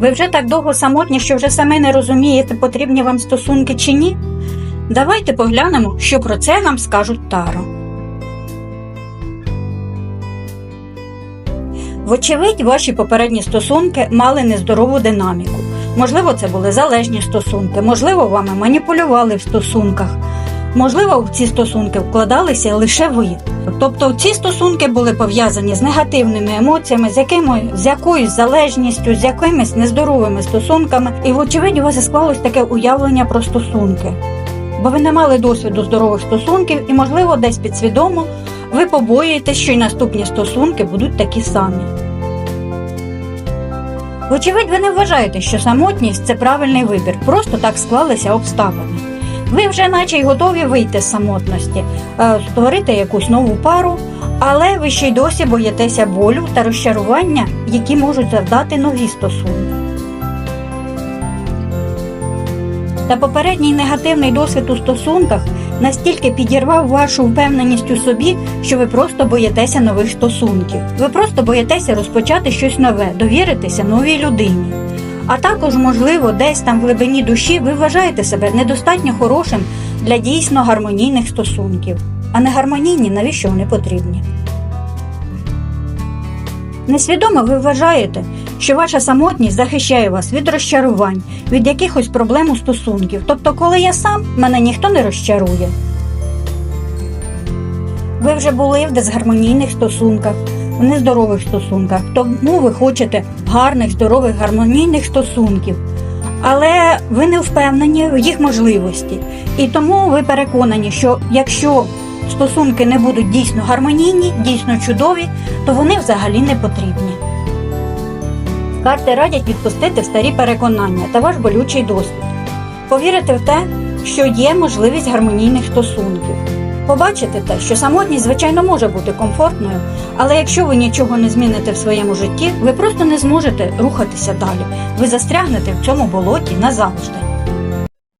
Ви вже так довго самотні, що вже самі не розумієте, потрібні вам стосунки чи ні? Давайте поглянемо, що про це нам скажуть Таро. Вочевидь, ваші попередні стосунки мали нездорову динаміку. Можливо, це були залежні стосунки, можливо, вами маніпулювали в стосунках. Можливо, в ці стосунки вкладалися лише ви. Тобто ці стосунки були пов'язані з негативними емоціями, з якими з якоюсь залежністю, з якимись нездоровими стосунками, і вочевидь у вас склалось таке уявлення про стосунки. Бо ви не мали досвіду здорових стосунків, і, можливо, десь підсвідомо ви побоюєтесь, що й наступні стосунки будуть такі самі. Вочевидь, ви не вважаєте, що самотність це правильний вибір, просто так склалися обставини. Ви вже наче й готові вийти з самотності, е, створити якусь нову пару, але ви ще й досі боїтеся болю та розчарування, які можуть завдати нові стосунки. Та попередній негативний досвід у стосунках настільки підірвав вашу впевненість у собі, що ви просто боїтеся нових стосунків. Ви просто боїтеся розпочати щось нове, довіритися новій людині. А також, можливо, десь там в глибині душі ви вважаєте себе недостатньо хорошим для дійсно гармонійних стосунків. А не гармонійні, навіщо вони потрібні? Несвідомо ви вважаєте, що ваша самотність захищає вас від розчарувань, від якихось проблем у стосунків. Тобто, коли я сам, мене ніхто не розчарує. Ви вже були в дисгармонійних стосунках, в нездорових стосунках, тому ви хочете гарних, здорових, гармонійних стосунків. Але ви не впевнені в їх можливості. І тому ви переконані, що якщо стосунки не будуть дійсно гармонійні, дійсно чудові, то вони взагалі не потрібні. Карти радять відпустити старі переконання та ваш болючий досвід, повірити в те, що є можливість гармонійних стосунків. Побачити те, що самотність, звичайно, може бути комфортною, але якщо ви нічого не зміните в своєму житті, ви просто не зможете рухатися далі. Ви застрягнете в цьому болоті назавжди.